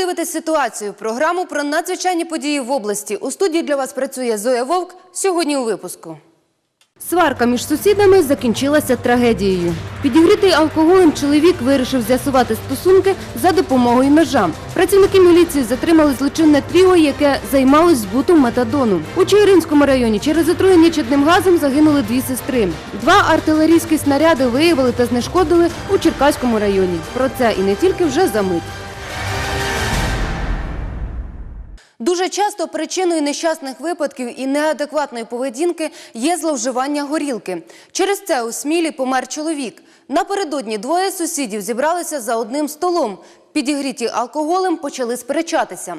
Дивитесь ситуацію. Програму про надзвичайні події в області. У студії для вас працює Зоя Вовк. Сьогодні у випуску. Сварка між сусідами закінчилася трагедією. Підігрітий алкоголем чоловік вирішив з'ясувати стосунки за допомогою ножа. Працівники міліції затримали злочинне тріо, яке займалось збутом метадону. У Чигиринському районі через отруєння чадним газом загинули дві сестри. Два артилерійські снаряди виявили та знешкодили у Черкаському районі. Про це і не тільки вже за мить. Дуже часто причиною нещасних випадків і неадекватної поведінки є зловживання горілки. Через це у Смілі помер чоловік. Напередодні двоє сусідів зібралися за одним столом. Підігріті алкоголем почали сперечатися.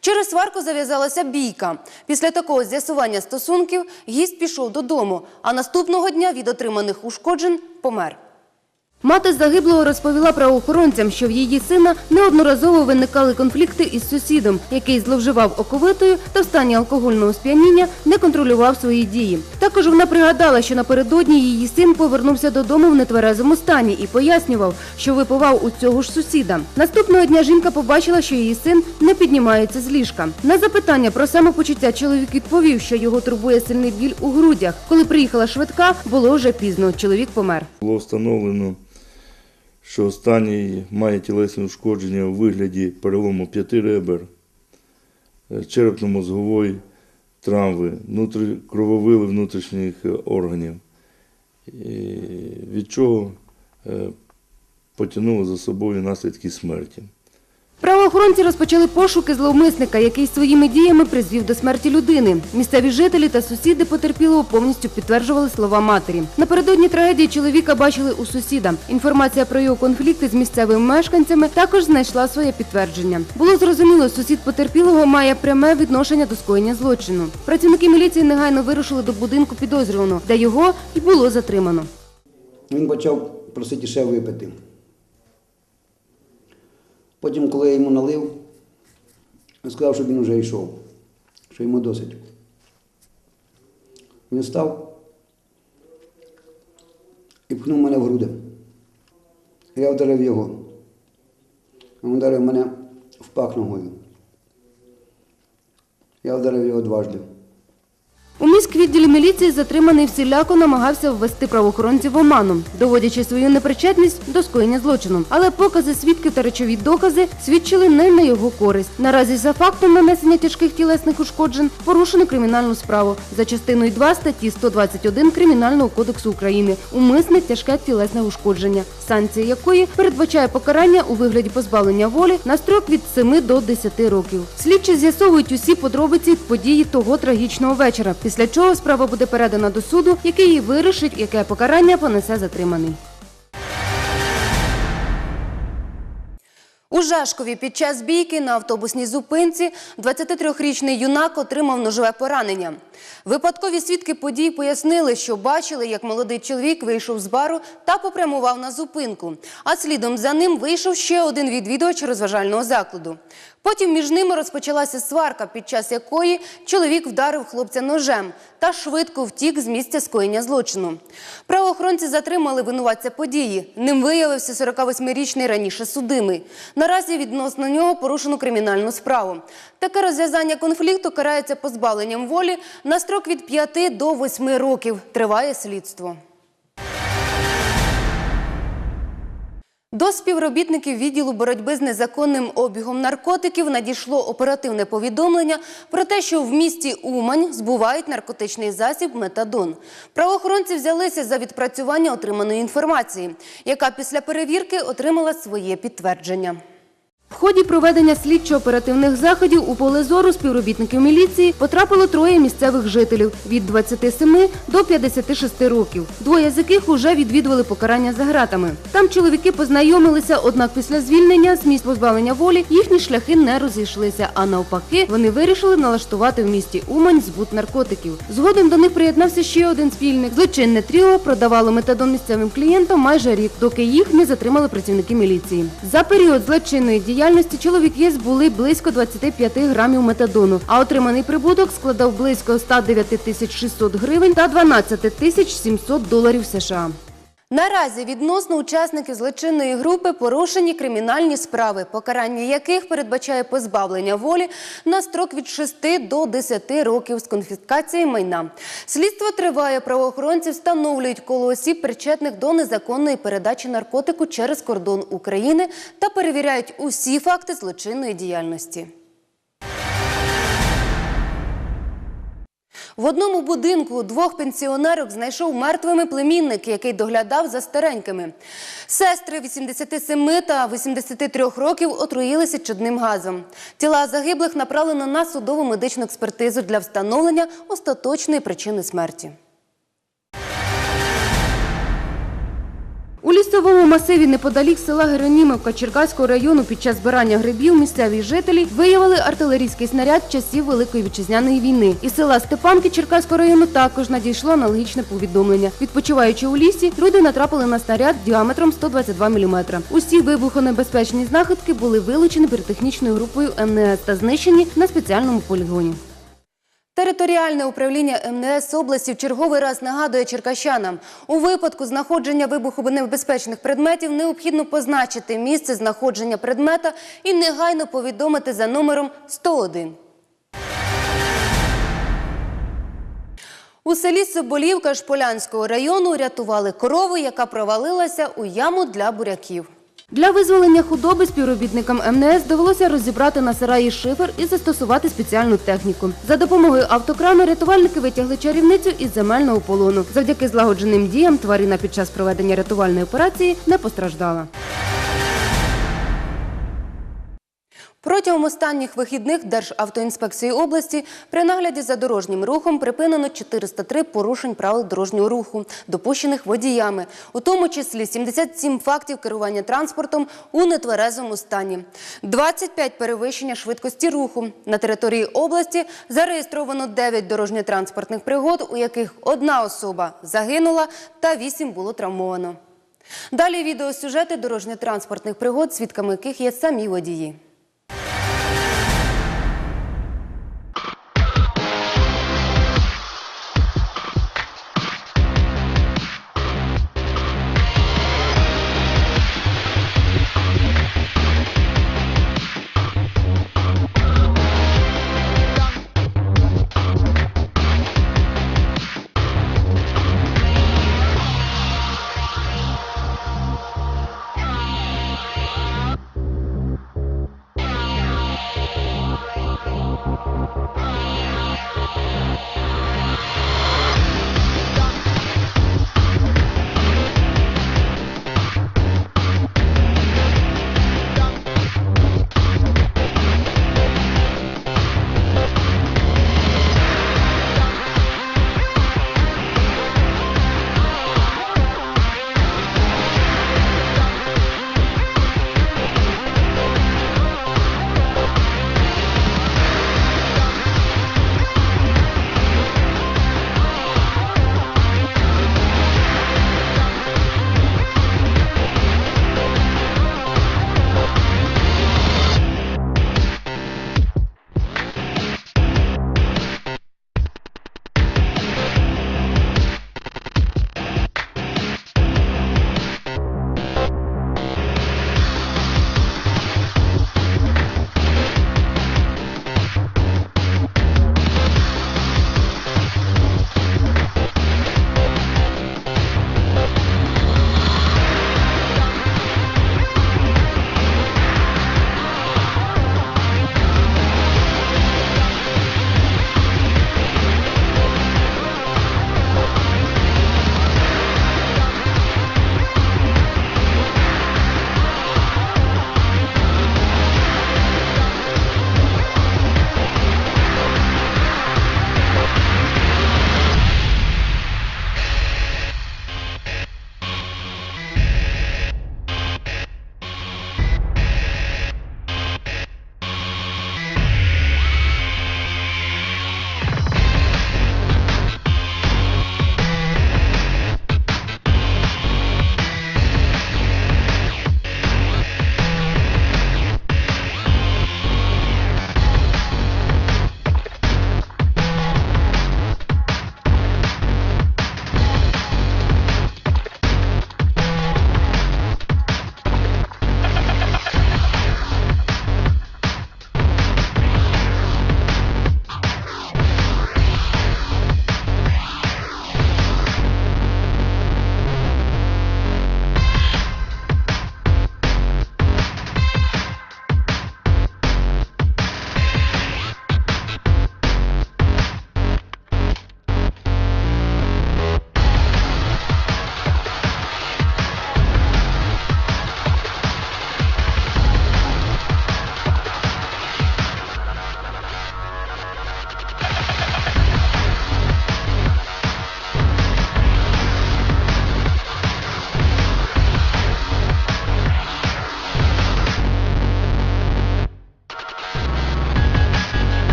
Через сварку зав'язалася бійка. Після такого з'ясування стосунків гість пішов додому, а наступного дня від отриманих ушкоджень помер. Мати загиблого розповіла правоохоронцям, що в її сина неодноразово виникали конфлікти із сусідом, який зловживав оковитою та в стані алкогольного сп'яніння не контролював свої дії. Також вона пригадала, що напередодні її син повернувся додому в нетверезому стані і пояснював, що випивав у цього ж сусіда. Наступного дня жінка побачила, що її син не піднімається з ліжка. На запитання про самопочуття чоловік відповів, що його турбує сильний біль у грудях. Коли приїхала швидка, було вже пізно. Чоловік помер. Було встановлено, що останній має тілесне ушкодження у вигляді перелому п'яти ребер, е, черепно-мозгової травми, крововили внутрішніх органів, від чого е, потягнуло за собою наслідки смерті. Правоохоронці розпочали пошуки зловмисника, який своїми діями призвів до смерті людини. Місцеві жителі та сусіди потерпілого повністю підтверджували слова матері. Напередодні трагедії чоловіка бачили у сусіда. Інформація про його конфлікти з місцевими мешканцями також знайшла своє підтвердження. Було зрозуміло, сусід потерпілого має пряме відношення до скоєння злочину. Працівники міліції негайно вирушили до будинку підозрюваного, де його і було затримано. Він почав просити ще випити. Потім, коли я йому налив, він сказав, щоб він вже йшов, що йому досить. Він став і пхнув мене в груди. Я вдарив його. Він вдарив мене в пах ногою. Я вдарив його дважди. У міськвідділі міліції затриманий всіляко намагався ввести правоохоронців в оману, доводячи свою непричетність до скоєння злочину. Але покази свідків та речові докази свідчили не на його користь. Наразі за фактом нанесення тяжких тілесних ушкоджень порушено кримінальну справу за частиною 2 статті 121 Кримінального кодексу України умисне тяжке тілесне ушкодження, санкція якої передбачає покарання у вигляді позбавлення волі на строк від 7 до 10 років. Слідчі з'ясовують усі подробиці події того трагічного вечора. Після чого справа буде передана до суду, який її вирішить, яке покарання понесе затриманий. У Жашкові під час бійки на автобусній зупинці 23-річний юнак отримав ножове поранення. Випадкові свідки подій пояснили, що бачили, як молодий чоловік вийшов з бару та попрямував на зупинку. А слідом за ним вийшов ще один відвідувач розважального закладу. Потім між ними розпочалася сварка, під час якої чоловік вдарив хлопця ножем та швидко втік з місця скоєння злочину. Правоохоронці затримали винуватця події. Ним виявився 48-річний раніше судимий. Наразі відносно нього порушено кримінальну справу. Таке розв'язання конфлікту карається позбавленням волі на строк від 5 до 8 років. Триває слідство. До співробітників відділу боротьби з незаконним обігом наркотиків надійшло оперативне повідомлення про те, що в місті Умань збувають наркотичний засіб метадон. Правоохоронці взялися за відпрацювання отриманої інформації, яка після перевірки отримала своє підтвердження. В ході проведення слідчо-оперативних заходів у поле зору співробітників міліції потрапило троє місцевих жителів від 27 до 56 років, двоє з яких уже відвідували покарання за гратами. Там чоловіки познайомилися, однак після звільнення з місць позбавлення волі їхні шляхи не розійшлися, а навпаки, вони вирішили налаштувати в місті Умань збут наркотиків. Згодом до них приєднався ще один спільник. Злочинне тріо продавало метадон місцевим клієнтам майже рік, доки їх не затримали працівники міліції. За період злочинної діяльності чоловіки збули близько 25 грамів метадону, а отриманий прибуток складав близько 109 тисяч 600 гривень та 12 тисяч 700 доларів США. Наразі відносно учасників злочинної групи порушені кримінальні справи, покарання яких передбачає позбавлення волі на строк від 6 до 10 років з конфіскації майна. Слідство триває. Правоохоронці встановлюють коло осіб, причетних до незаконної передачі наркотику через кордон України та перевіряють усі факти злочинної діяльності. В одному будинку двох пенсіонерок знайшов мертвими племінник, який доглядав за старенькими. Сестри 87 та 83 років отруїлися чудним газом. Тіла загиблих направлено на судову медичну експертизу для встановлення остаточної причини смерті. Лісовому масиві неподалік села Геронімовка Черкаського району під час збирання грибів місцеві жителі виявили артилерійський снаряд часів Великої вітчизняної війни. Із села Степанки Черкаського району також надійшло аналогічне повідомлення. Відпочиваючи у лісі, люди натрапили на снаряд діаметром 122 мм. Усі вибухонебезпечні знахідки були вилучені піротехнічною групою МНС та знищені на спеціальному полігоні. Територіальне управління МНС області в черговий раз нагадує черкащанам, у випадку знаходження вибухонебезпечних предметів необхідно позначити місце знаходження предмета і негайно повідомити за номером 101. У селі Соболівка Шполянського району рятували корову, яка провалилася у яму для буряків. Для визволення худоби співробітникам МНС довелося розібрати на сараї шифер і застосувати спеціальну техніку. За допомогою автокрану рятувальники витягли чарівницю із земельного полону. Завдяки злагодженим діям тварина під час проведення рятувальної операції не постраждала. Протягом останніх вихідних Державтоінспекції області при нагляді за дорожнім рухом припинено 403 порушень правил дорожнього руху, допущених водіями, у тому числі 77 фактів керування транспортом у нетверезому стані, 25 перевищення швидкості руху. На території області зареєстровано 9 дорожньо-транспортних пригод, у яких одна особа загинула та 8 було травмовано. Далі відеосюжети дорожньо-транспортних пригод, свідками яких є самі водії.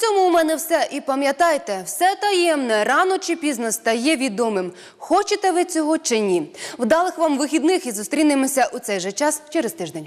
Цьому у мене все. І пам'ятайте, все таємне рано чи пізно стає відомим. Хочете ви цього чи ні? Вдалих вам вихідних і зустрінемося у цей же час через тиждень.